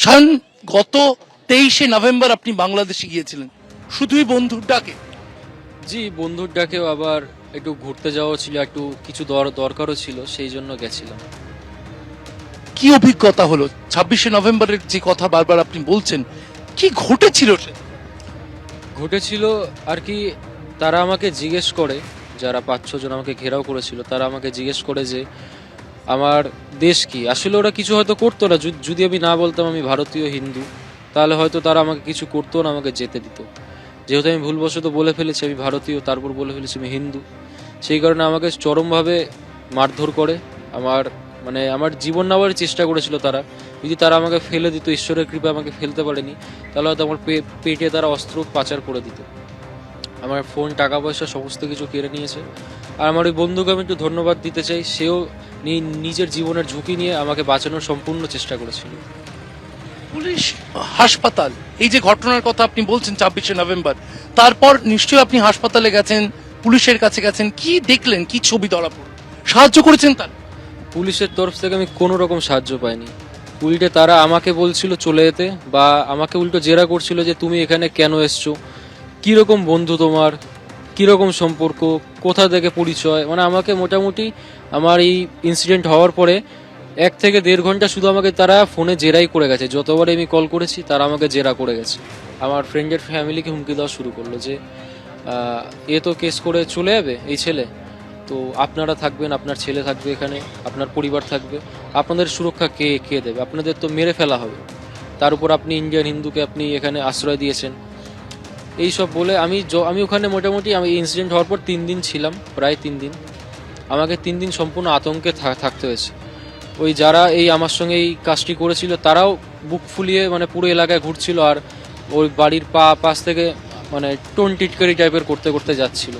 সায়ন গত তেইশে নভেম্বর আপনি বাংলাদেশে গিয়েছিলেন। শুধুই বন্ধুর ডাকে। জি বন্ধুর ডাকেও আবার একটু ঘুরতে যাওয়া ছিল একটু কিছু দর- দরকারও ছিল সেই জন্য গেছিলাম। কি অভিজ্ঞতা হলো? ছাব্বিশে নভেম্বরের যে কথা বারবার আপনি বলছেন কি ঘটেছিল ঘটেছিল আর কি তারা আমাকে জিজ্ঞেস করে যারা পাঁচ ছজন আমাকে ঘেরাও করেছিল তারা আমাকে জিজ্ঞেস করে যে আমার দেশ কি? আসলে ওরা কিছু হয়তো করতো না। যদি- আমি না বলতাম আমি ভারতীয়, হিন্দু, তাহলে হয়তো তারা আমাকে কিছু করতো না, আমাকে যেতে দিত। যেহেতু আমি ভুলবশত বলে ফেলেছি, আমি ভারতীয়, তারপর বলে ফেলেছি আমি হিন্দু। সেই কারণে আমাকে চরমভাবে মারধর করে। আমার মানে আমার জীবন নেওয়ার চেষ্টা করেছিল তারা। যদি তারা আমাকে ফেলে দিত, ঈশ্বরের কৃপা আমাকে ফেলতে পারেনি, তাহলে হয়তো আমার পেটে তারা অস্ত্র পাচার করে দিত। আমার ফোন টাকা পয়সা সমস্ত কিছু কেড়ে নিয়েছে। আর আমার ওই বন্ধুকে আমি একটু ধন্যবাদ দিতে চাই। সেও নিজের জীবনের ঝুঁকি নিয়ে আমাকে বাঁচানোর সম্পূর্ণ চেষ্টা করেছিল। পুলিশ হাসপাতাল এই যে ঘটনার কথা আপনি বলছেন ছাব্বিশে নভেম্বর তারপর নিশ্চয়ই আপনি হাসপাতালে গেছেন পুলিশের কাছে গেছেন কি দেখলেন কি ছবি ধরা পড়ল? সাহায্য করেছেন তার? পুলিশের তরফ থেকে আমি কোনো রকম সাহায্য পাইনি। উল্টে তারা আমাকে বলছিল চলে যেতে বা আমাকে উল্টো জেরা করছিল যে তুমি এখানে কেন এসছো? কীরকম বন্ধু তোমার? কীরকম সম্পর্ক? কোথা থেকে পরিচয়? মানে আমাকে মোটামুটি আমার এই ইনসিডেন্ট হওয়ার পরে এক থেকে দেড় ঘণ্টা শুধু আমাকে তারা ফোনে জেরাই করে গেছে। যতবার আমি কল করেছি, তারা আমাকে জেরা করে গেছে। আমার ফ্রেন্ডের ফ্যামিলিকে হুমকি দেওয়া শুরু করল যে এ তো কেস করে চলে যাবে, এই ছেলে। তো আপনারা থাকবেন, আপনার ছেলে থাকবে এখানে, আপনার পরিবার থাকবে। আপনাদের সুরক্ষা কে কে দেবে? আপনাদের তো মেরে ফেলা হবে। তার উপর আপনি ইন্ডিয়ান হিন্দুকে আপনি এখানে আশ্রয় দিয়েছেন। এই সব বলে আমি আমি ওখানে মোটামুটি আমি ইনসিডেন্ট হওয়ার পর তিন দিন ছিলাম প্রায় তিন দিন। আমাকে তিন দিন সম্পূর্ণ আতঙ্কে থাকতে হয়েছে। ওই যারা এই আমার সঙ্গে এই কাজটি করেছিল তারাও বুক ফুলিয়ে মানে পুরো এলাকায় ঘুরছিল আর ওই বাড়ির পা পাশ থেকে মানে টোন টিটকারি টাইপের করতে করতে যাচ্ছিল।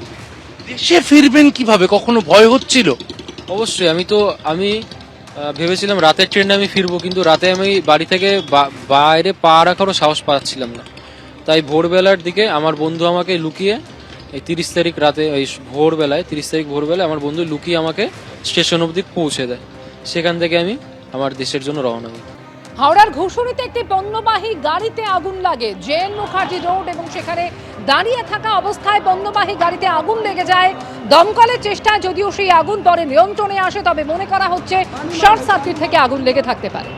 দেশে ফিরবেন কীভাবে? কখনো ভয় হচ্ছিল? অবশ্যই আমি তো আমি ভেবেছিলাম রাতের ট্রেনে আমি ফিরবো কিন্তু রাতে আমি বাড়ি থেকে বাইরে পা রাখারও সাহস পাচ্ছিলাম না। তাই ভোরবেলার দিকে আমার বন্ধু আমাকে লুকিয়ে এই তিরিশ তারিখ রাতে, এই ভোরবেলায়, তিরিশ তারিখ ভোরবেলায় আমার বন্ধু লুকিয়ে আমাকে স্টেশন অবধি পৌঁছে দেয়। সেখান থেকে আমি আমার দেশের জন্য রওনা হই। হাওড়ার ঘুষুরিতে একটি পণ্যবাহী গাড়িতে আগুন লাগে। জেএন মুখার্জি রোড এবং সেখানে দাঁড়িয়ে থাকা অবস্থায় পণ্যবাহী গাড়িতে আগুন লেগে যায়। দমকলের চেষ্টা যদিও সেই আগুন পরে নিয়ন্ত্রণে আসে, তবে মনে করা হচ্ছে শর্ট সার্কিট থেকে আগুন লেগে থাকতে পারে।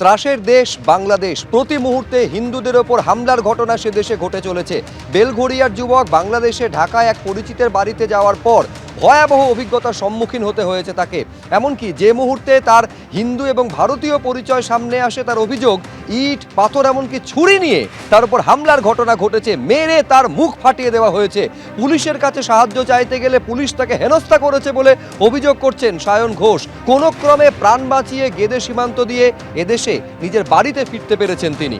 ত্রাসের দেশ বাংলাদেশ। প্রতি মুহূর্তে হিন্দুদের ওপর হামলার ঘটনা সে দেশে ঘটে চলেছে। বেলঘড়িয়ার যুবক বাংলাদেশে ঢাকায় এক পরিচিতের বাড়িতে যাওয়ার পর ভয়াবহ অভিজ্ঞতার সম্মুখীন হতে হয়েছে তাকে। এমনকি যে মুহূর্তে তার হিন্দু এবং ভারতীয় পরিচয় সামনে আসে তার অভিযোগ, ইট, পাথর এমনকি ছুরি নিয়ে তার উপর হামলার ঘটনা ঘটেছে, মেরে তার মুখ ফাটিয়ে দেওয়া হয়েছে। পুলিশের কাছে সাহায্য চাইতে গেলে পুলিশ তাকে হেনস্থা করেছে বলে অভিযোগ করছেন সায়ন ঘোষ। কোনো ক্রমে প্রাণ বাঁচিয়ে গেদে সীমান্ত দিয়ে এদেশে নিজের বাড়িতে ফিরতে পেরেছেন তিনি।